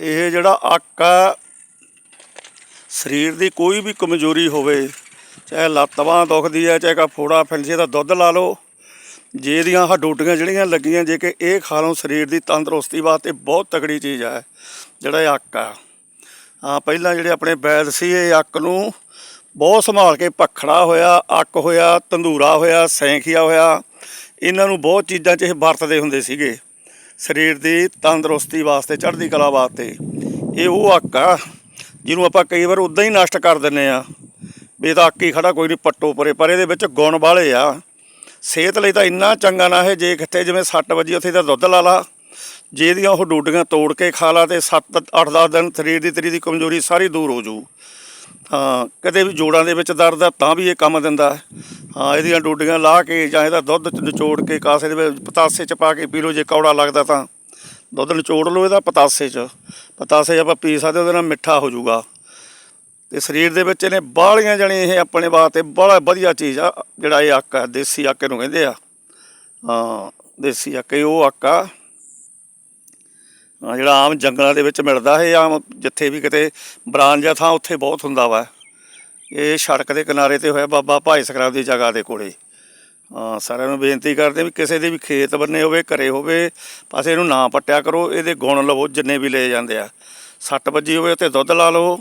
ਇਹ ਜਿਹੜਾ ਅੱਕ ਆ, ਸਰੀਰ ਦੀ ਕੋਈ ਵੀ ਕਮਜ਼ੋਰੀ ਹੋਵੇ, ਚਾਹੇ ਲੱਤ ਬਾਂਹ ਦੁਖਦੀ ਹੈ ਚਾਹੇ ਕਾ ਫੋੜਾ ਫਿੰਸੇ ਦਾ ਦੁੱਧ ਲਾ ਲਓ। ਜੇ ਇਹਦੀਆਂ ਹੱਡੋਟੀਆਂ ਜਿਹੜੀਆਂ ਲੱਗੀਆਂ, ਜੇ ਕਿ ਇਹ ਖਾ ਲਓ, ਸਰੀਰ ਦੀ ਤੰਦਰੁਸਤੀ ਵਾਸਤੇ ਬਹੁਤ ਤਕੜੀ ਚੀਜ਼ ਹੈ ਜਿਹੜਾ ਇਹ ਅੱਕ ਆ। ਹਾਂ, ਪਹਿਲਾਂ ਜਿਹੜੇ ਆਪਣੇ ਬੈਦ ਸੀ, ਇਹ ਅੱਕ ਨੂੰ ਬਹੁਤ ਸੰਭਾਲ ਕੇ ਪਖੜਾ ਹੋਇਆ, ਅੱਕ ਹੋਇਆ, ਤੰਦੂਰਾ ਹੋਇਆ, ਸੈਂਖੀਆ ਹੋਇਆ, ਇਹਨਾਂ ਨੂੰ ਬਹੁਤ ਚੀਜ਼ਾਂ 'ਚ ਇਹ ਵਰਤਦੇ ਹੁੰਦੇ ਸੀਗੇ। ਸਰੀਰ ਦੀ ਤੰਦਰੁਸਤੀ ਵਾਸਤੇ, ਚੜ੍ਹਦੀ ਕਲਾ ਵਾਸਤੇ। ਇਹ ਉਹ ਅੱਕ ਆ, ਜਿਹਨੂੰ ਆਪਾਂ ਕਈ ਵਾਰ ਉਦਾਂ ਹੀ ਨਸ਼ਟ ਕਰ ਦਿੰਨੇ ਆ ਵੀ ਇਹ ਤਾਂ ਅੱਕ ਹੀ ਖੜਾ, ਕੋਈ ਨਹੀਂ ਪੱਟੋ ਪਰੇ, ਪਰ ਇਹਦੇ ਵਿੱਚ ਗੁਣ ਵਾਲੇ ਆ। ਸਿਹਤ ਲਈ ਤਾਂ ਇੰਨਾ ਚੰਗਾ ਨਾ ਹੈ ਜੇ ਕਿਤੇ ਜਿਵੇਂ ਸੱਟ ਵੱਜੀ, ਉੱਥੇ ਤਾਂ ਦੁੱਧ ਲਾ ਲਾ। ਜੇ ਇਹਦੀਆਂ ਉਹ ਡੋਡੀਆਂ ਤੋੜ ਕੇ ਖਾ ਲਾ ਤੇ 7 8-10 ਦਿਨ ਸਰੀਰ ਦੀ ਤੇਰੀ ਦੀ ਕਮਜ਼ੋਰੀ ਸਾਰੀ ਦੂਰ ਹੋ ਜੂ ਹਾਂ, ਕਦੇ ਵੀ ਜੋੜਾਂ ਦੇ ਵਿੱਚ ਦਰਦ ਆ, ਤਾਂ ਵੀ ਇਹ ਕੰਮ ਦਿੰਦਾ। ਹਾਂ ਇਹਦੀਆਂ ਡੋਡੀਆਂ ਲਾ ਕੇ ਜਾਂ ਇਹਦਾ ਦੁੱਧ ਚ ਨਿਚੋੜ ਕੇ ਕਾਸੇ ਦੇ ਵਿੱਚ ਪਤਾਸੇ ਚ ਪਾ ਕੇ ਪੀ ਲਓ ਜੇ ਕੌੜਾ ਲੱਗਦਾ ਤਾਂ। ਦੁੱਧ ਨਿਚੋੜ ਲਓ ਇਹਦਾ ਪਤਾਸੇ ਚ। ਪਤਾਸੇ 'ਚ ਆਪਾਂ ਪੀ ਸਕਦੇ ਉਹਦੇ ਨਾਲ ਮਿੱਠਾ ਹੋ ਜਾਊਗਾ। ਤੇ ਸਰੀਰ ਦੇ ਵਿੱਚ ਇਹਨੇ ਬਾਹਲੀਆਂ ਜਣੇ ਇਹ ਆਪਣੇ ਵਾਸਤੇ ਬੜਾ ਵਧੀਆ ਚੀਜ਼ ਆ ਜਿਹੜਾ ਇਹ ਆਕਾ ਦੇਸੀ ਆਕੇ ਨੂੰ ਕਹਿੰਦੇ ਆ। ਹਾਂ ਦੇਸੀ ਆਕੇ ਉਹ ਆਕਾ ਹਾਂ, ਜਿਹੜਾ ਆਮ ਜੰਗਲਾਂ ਦੇ ਵਿੱਚ ਮਿਲਦਾ ਇਹ ਆਮ ਜਿੱਥੇ ਵੀ ਕਿਤੇ ਬਰਾਨ ਜਾਂ ਥਾਂ ਉੱਥੇ ਬਹੁਤ ਹੁੰਦਾ ਵਾ। ਇਹ ਸੜਕ ਦੇ ਕਿਨਾਰੇ ਤੇ ਹੋਇਆ ਬਾਬਾ ਭਾਈ ਸਕਰਾਬ ਦੀ ਜਗ੍ਹਾ ਦੇ ਕੋਲੇ। ਹਾਂ, ਸਾਰਿਆਂ ਨੂੰ ਬੇਨਤੀ ਕਰਦੇ ਵੀ ਕਿਸੇ ਦੇ ਵੀ ਖੇਤ ਬੰਨੇ ਹੋਵੇ, ਘਰੇ ਹੋਵੇ, ਪਾਸੇ ਇਹਨੂੰ ਨਾ ਪੱਟਿਆ ਕਰੋ, ਇਹਦੇ ਗੁਣ ਲਵੋ, ਜਿੰਨੇ ਵੀ ਲਏ ਜਾਂਦੇ ਆ। ਸੱਟ ਵੱਜੀ ਹੋਵੇ ਤੇ ਦੁੱਧ ਲਾ ਲਓ,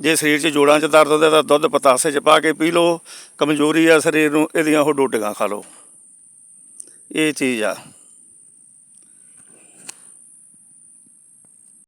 ਜੇ ਸਰੀਰ 'ਚ ਜੋੜਾਂ 'ਚ ਦਰਦ ਹੁੰਦਾ ਤਾਂ ਦੁੱਧ ਪਤਾਸੇ 'ਚ ਪਾ ਕੇ ਪੀ ਲਓ, ਕਮਜ਼ੋਰੀ ਆ ਸਰੀਰ ਨੂੰ, ਇਹਦੀਆਂ ਉਹ ਡੋਡੀਆਂ ਖਾ ਲਓ। ਇਹ ਚੀਜ਼ ਆ।